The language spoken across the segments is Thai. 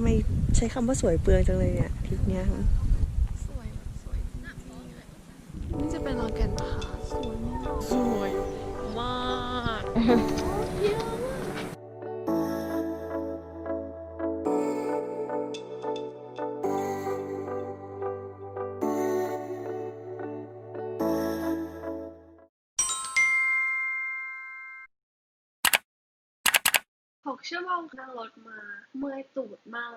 ทำไมใช้คำว่าสวยเปลืองจังเลยเนี่ยทริปเนี้ยสวยสวยนี่จะเป็นลอแกนพาสวยมากสวยมาก หกชั่วโมงนั่งรถมาเมื่อยตูดมาก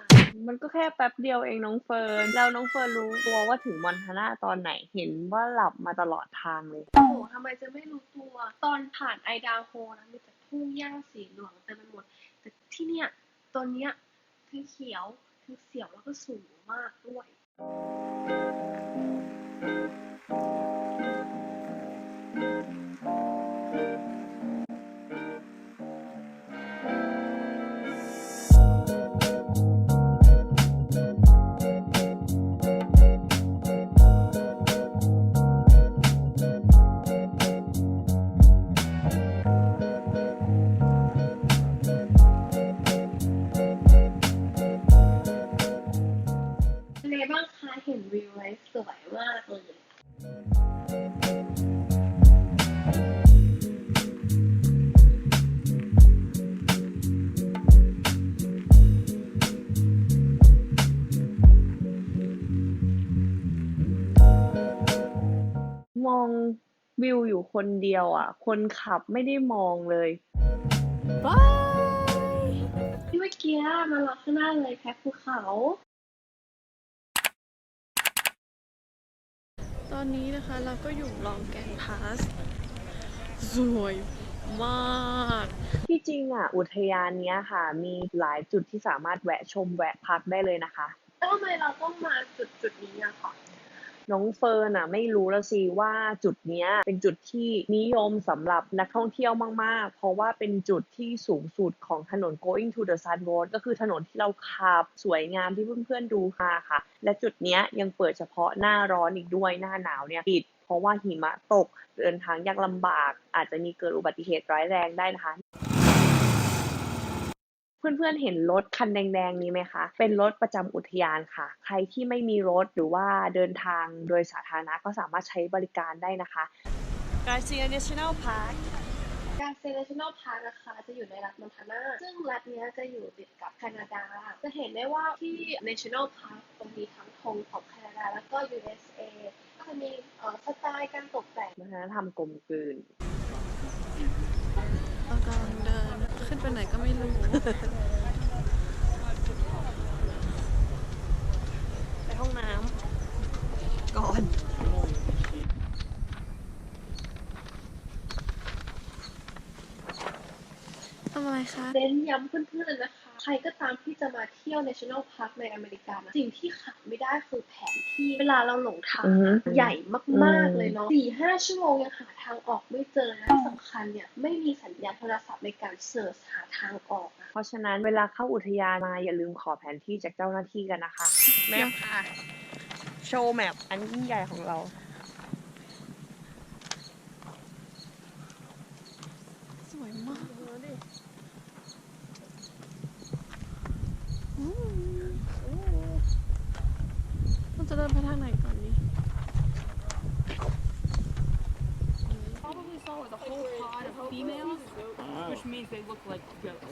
มันก็แค่แป๊บเดียวเองน้องเฟิร์น แล้วน้องเฟิร์นรู้ตัวว่าถึงมอนทาน่าตอนไหนเห็นว่าหลับมาตลอดทางเลย โอ้โหทำไมจะไม่รู้ตัว ตอนผ่านไอดาโฮนะมีแต่ทุ่งหญ้าสีเหลืองเต็มไปหมด แต่ที่เนี่ยตอนเนี้ยทั้งเขียวทั้งเสียวแล้วก็สูงมากด้วยเป็ ไงบ้างคะ เห็นวิวไว้สวยมากเลย มองวิวอยู่คนเดียวอะ คนขับไม่ได้มองเลยที่เมื่อกี้มาล็อกข้างหน้าเลยแพ็คภูเขา ตอนนี้นะคะเราก็อยู่ลองแกนพาส สวยมาก ที่จริงอะ อุทยานเนี้ยค่ะ มีหลายจุดที่สามารถแวะชมแวะพักได้เลยนะคะ แล้วทำไมเราต้องมาจุดจุดๆนี้อะค่ะ น้องเฟิร์นอะไม่รู้แล้วสิว่าจุดเนี้ยเป็นจุดที่นิยมสำหรับนักท่องเที่ยวมาก ๆ เพราะว่าเป็นจุดที่สูงสุดของถนน going to the sun road ก็คือถนนที่เราขับสวยงามที่เพื่อน ๆ ดูค่ะค่ะ และจุดเนี้ยยังเปิดเฉพาะหน้าร้อนอีกด้วยหน้าหนาวเนี่ยปิด เพราะว่าหิมะตกเดินทางยากลำบาก อาจจะมีเกิดอุบัติเหตุร้ายแรงได้นะคะ เพื่อนๆเห็นรถคันแดงๆนี้ไหมคะ เป็นรถประจำอุทยานค่ะ ใครที่ไม่มีรถหรือว่าเดินทางโดยสาธารณะก็สามารถใช้บริการได้นะคะ Garcia National Park การเซ National Park นะคะจะอยู่ในรัฐมอนทานา ซึ่งรัฐเนี้ยจะอยู่ติดกับแคนาดา จะเห็นได้ว่าที่ National Park จะมีทั้งธงของแคนาดาแล้วก็ USA ก็จะมีเอ่อสไตล์การตกแต่งวัฒนธรรมกลมกลืนเรากำลังเดิน ขึ้นไปไหนก็ไม่รู้ ไปห้องน้ำก่อน ทำอะไรคะเน้นย้ำเพื่อนๆนะคะ ใครก็ตามที่จะมาเที่ยว National Park ในอเมริกานะสิ่งที่ขาดไม่ได้คือแผนที่เวลาเราหลงทางอือฮึใหญ่มากอืมๆเลยเนาะสี่ห้าชั่วโมงยังหาทางออกไม่เจอนะที่สำคัญเนี่ยไม่มีสัญญาณโทรศัพท์ในการเสิร์ชหาทางออกนะเพราะฉะนั้นเวลาเข้าอุทยานมาอย่าลืมขอแผนที่จากเจ้าหน้าที่กันนะคะแมปค่ะโชว์แมปอันยิ่งใหญ่ของเราสวยมากเรา จะเดินไปทางไหนก่อนนี้ probably saw the whole pod of females, which means they look like goats.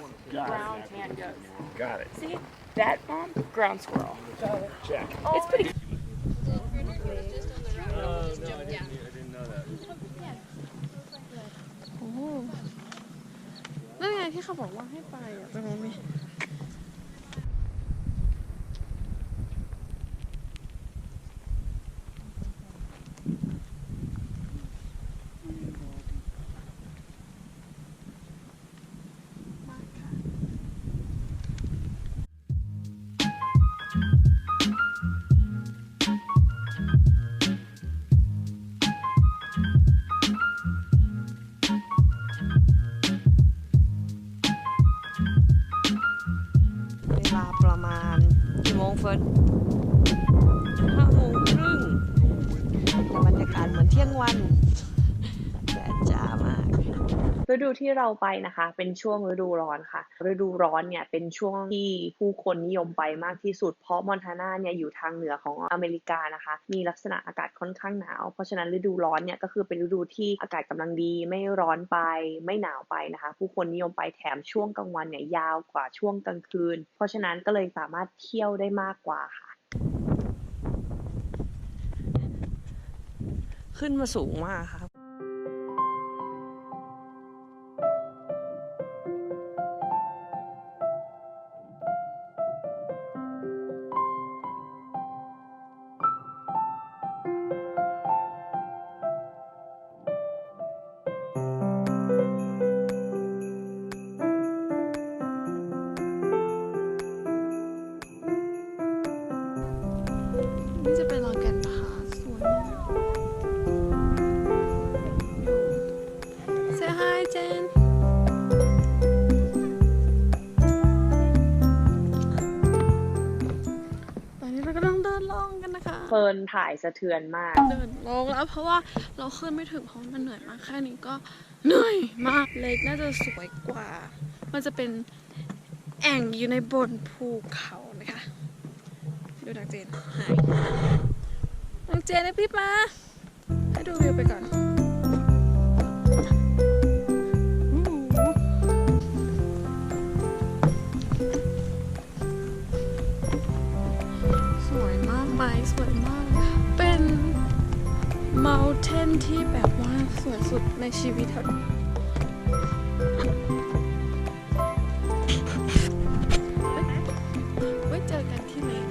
Brown tan goats. Got it. See that mom? Ground squirrel. Check. It's pretty. โอ้นั่นไงที่เขาบอกว่าให้ไปอะตรงนั้นนี่เว ลาประมาณกี่โมงเฟิร์นห้าโมงครึ่งแต่บรรยากาศเหมือนเที่ยงวัน ฤดูที่เราไปนะคะ เป็นช่วงฤดูร้อนค่ะ ฤดูร้อนเนี่ยเป็นช่วงที่ผู้คนนิยมไปมากที่สุด เพราะมอนทานาเนี่ยอยู่ทางเหนือของอเมริกานะคะ มีลักษณะอากาศค่อนข้างหนาว เพราะฉะนั้นฤดูร้อนเนี่ยก็คือเป็นฤดูที่อากาศกำลังดี ไม่ร้อนไป ไม่หนาวไปนะคะ ผู้คนนิยมไปแถมช่วงกลางวันเนี่ยยาวกว่าช่วงกลางคืน เพราะฉะนั้นก็เลยสามารถเที่ยวได้มากกว่าค่ะ ขึ้นมาสูงมากครั ตอนนี้เรากำลังเดินลงกันนะคะ เฟิร์นถ่ายสะเทือนมาก เดินลงแล้วเพราะว่าเราขึ้นไม่ถึงเพราะมันเหนื่อยมากแค่นี้ก็เหนื่อยมากเล็กน่าจะสวยกว่า มันจะเป็นแอ่งอยู่ในบนภูเขานะคะ ดูดักเจนหายดักเจนนะพี่มาให้ดูวิวไปก่อน วยมาก เป็น mountain ที่แบบว่าสวยสุดในชีวิตครับไว้เจอกันที่เลน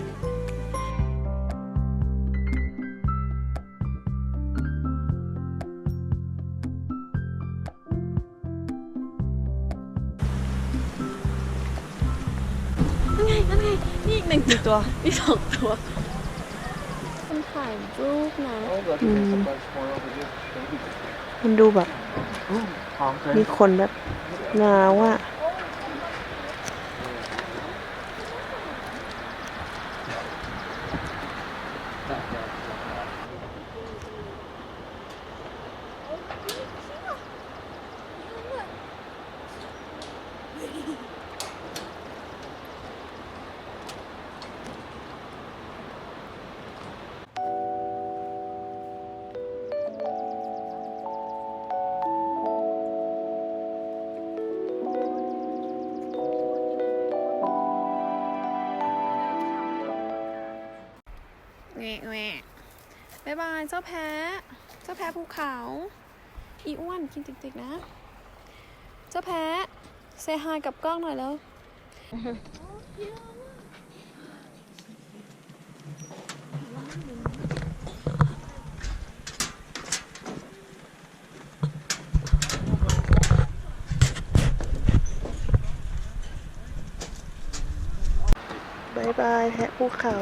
นั่นไงนั่นไงนี่อีกหนึ่งตัวมีสองตัว ถ่ายรูปนะมันดูแบบมีคนแบบหนาวอะ แงะแงะบายบายเจ้าแพ้ เจ้าแพ้ภูเขา อีอ้วนกินติกๆนะ เจ้าแพ้เซฮายกับกล้องหน่อยแล้ว บายบายแพะภูเขา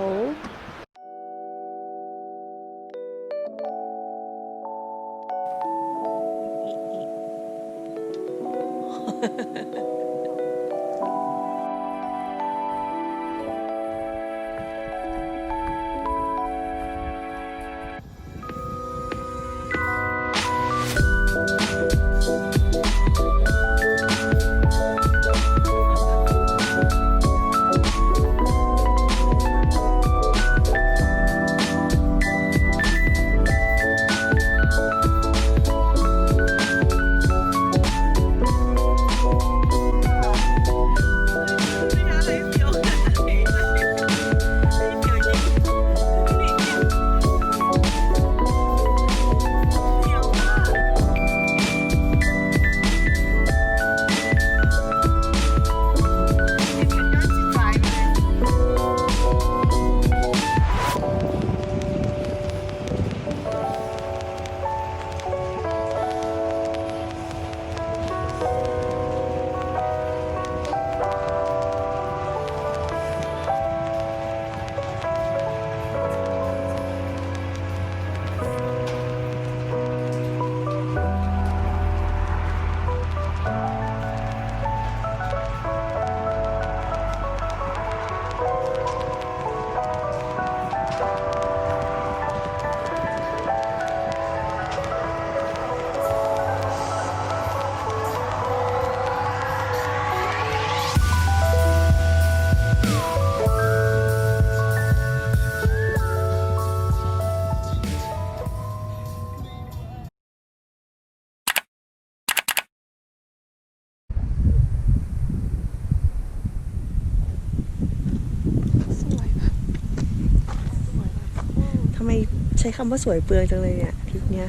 ช้คำว่าสวยเปลืองจังเลยเนี่ยทริปเนี้ย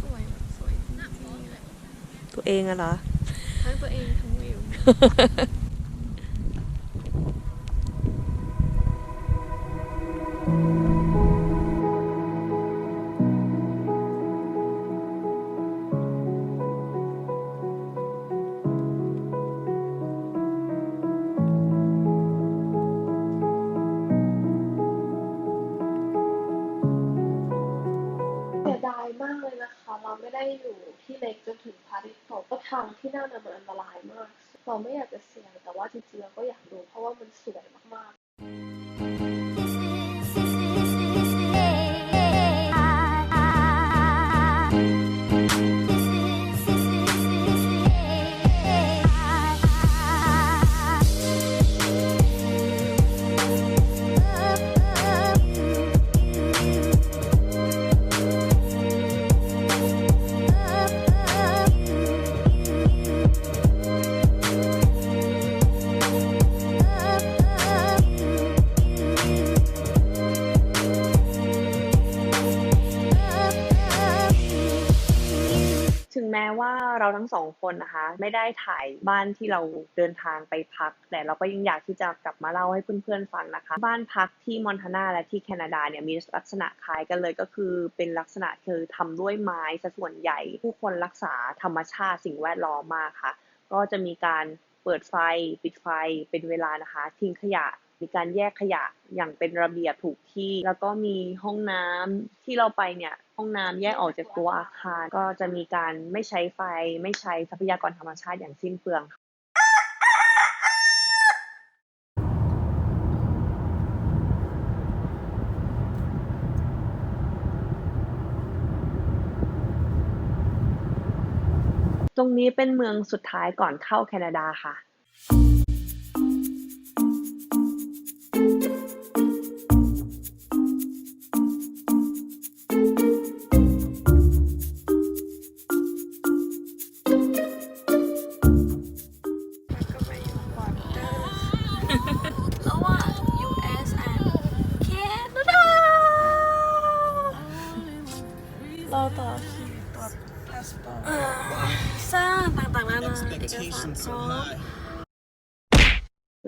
สวยสวยจริงตัวเองอะเหรอๆทั้งตัวเองทั้งวิว อยู่ที่เล็กจนถึงพาริสองก็ทางที่น่านะมันอันตรายมากเราไม่อยากจะเสี่ยงแต่ว่าจริงๆเราก็อยากดูเพราะว่ามันสวยมากๆ ม้ว่าเราทั้งสองคนนะคะ ไม่ได้ถ่ายบ้านที่เราเดินทางไปพัก แต่เราก็ยังอยากที่จะกลับมาเล่าให้เพื่อนๆฟังนะคะ บ้านพักที่มอนทานาและที่แคนาดาเนี่ยมีลักษณะคล้ายกันเลยก็คือเป็นลักษณะคือทำด้วยไม้ซะส่วนใหญ่ ผู้คนรักษาธรรมชาติสิ่งแวดล้อมมากค่ะ ก็จะมีการเปิดไฟ ปิดไฟเป็นเวลานะคะ ทิ้งขยะ มีการแยกขยะอย่างเป็นระเบียบถูกที่ แล้วก็มีห้องน้ำที่เราไปเนี่ยห้องน้ำแยกออกจากตัวอาคาร ก็จะมีการไม่ใช้ไฟ ไม่ใช้ทรัพยากรธรรมชาติอย่างสิ้นเปลืองค่ะตรงนี้เป็นเมืองสุดท้ายก่อนเข้าแคนาดาค่ะระ รพร้อม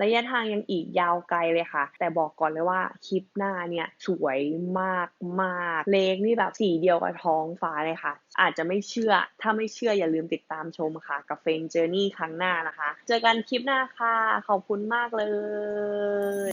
ระยะทางยังอีกยาวไกลเลยค่ะ แต่บอกก่อนเลยว่าคลิปหน้าเนี่ยสวยมากมากเลขนี่แบบสีเดียวกับท้องฟ้าเลยค่ะ อาจจะไม่เชื่อ ถ้าไม่เชื่ออย่าลืมติดตามชมค่ะกับเฟนเจอร์นี่ครั้งหน้านะคะ เจอกันคลิปหน้าค่ะ ขอบคุณมากเลย